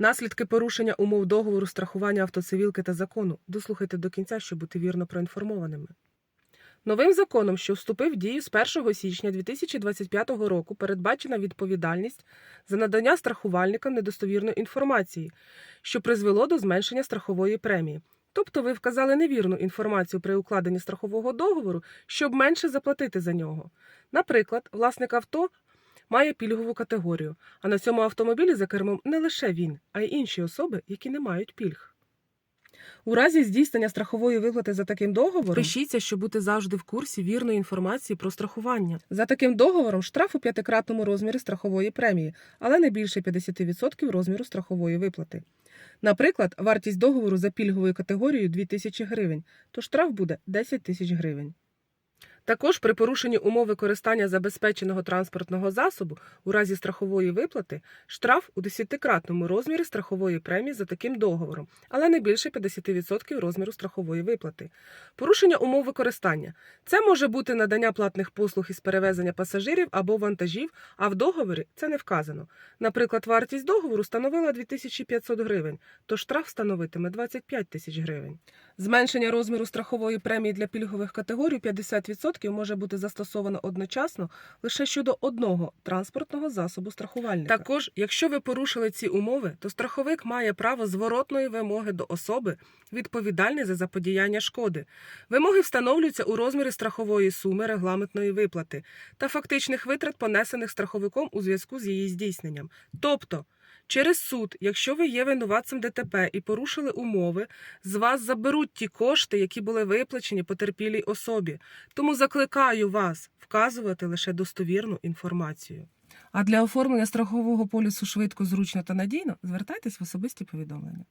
Наслідки порушення умов договору страхування автоцивілки та закону. Дослухайте до кінця, щоб бути вірно проінформованими. Новим законом, що вступив в дію з 1 січня 2025 року, передбачена відповідальність за надання страхувальникам недостовірної інформації, що призвело до зменшення страхової премії. Тобто ви вказали невірну інформацію при укладенні страхового договору, щоб менше заплатити за нього. Наприклад, власник авто має пільгову категорію, а на цьому автомобілі за кермом не лише він, а й інші особи, які не мають пільг. У разі здійснення страхової виплати за таким договором пишіться, щоб бути завжди в курсі вірної інформації про страхування. За таким договором штраф у п'ятикратному розмірі страхової премії, але не більше 50% розміру страхової виплати. Наприклад, вартість договору за пільговою категорією 2000 гривень, то штраф буде 10 тисяч гривень. Також при порушенні умов використання забезпеченого транспортного засобу у разі страхової виплати штраф у 10-кратному розмірі страхової премії за таким договором, але не більше 50% розміру страхової виплати. Порушення умов використання це може бути надання платних послуг із перевезення пасажирів або вантажів, а в договорі це не вказано. Наприклад, вартість договору становила 2500 гривень, то штраф становитиме 25 тисяч гривень. Зменшення розміру страхової премії для пільгових категорій 50% може бути застосовано одночасно лише щодо одного транспортного засобу страхувальника. Також, якщо ви порушили ці умови, то страховик має право зворотної вимоги до особи, відповідальної за заподіяння шкоди. Вимоги встановлюються у розмірі страхової суми регламентної виплати та фактичних витрат, понесених страховиком у зв'язку з її здійсненням. Тобто, Через суд, якщо ви є винуватцем ДТП і порушили умови, з вас заберуть ті кошти, які були виплачені потерпілій особі. Тому закликаю вас вказувати лише достовірну інформацію. А для оформлення страхового полісу швидко, зручно та надійно звертайтесь в особисті повідомлення.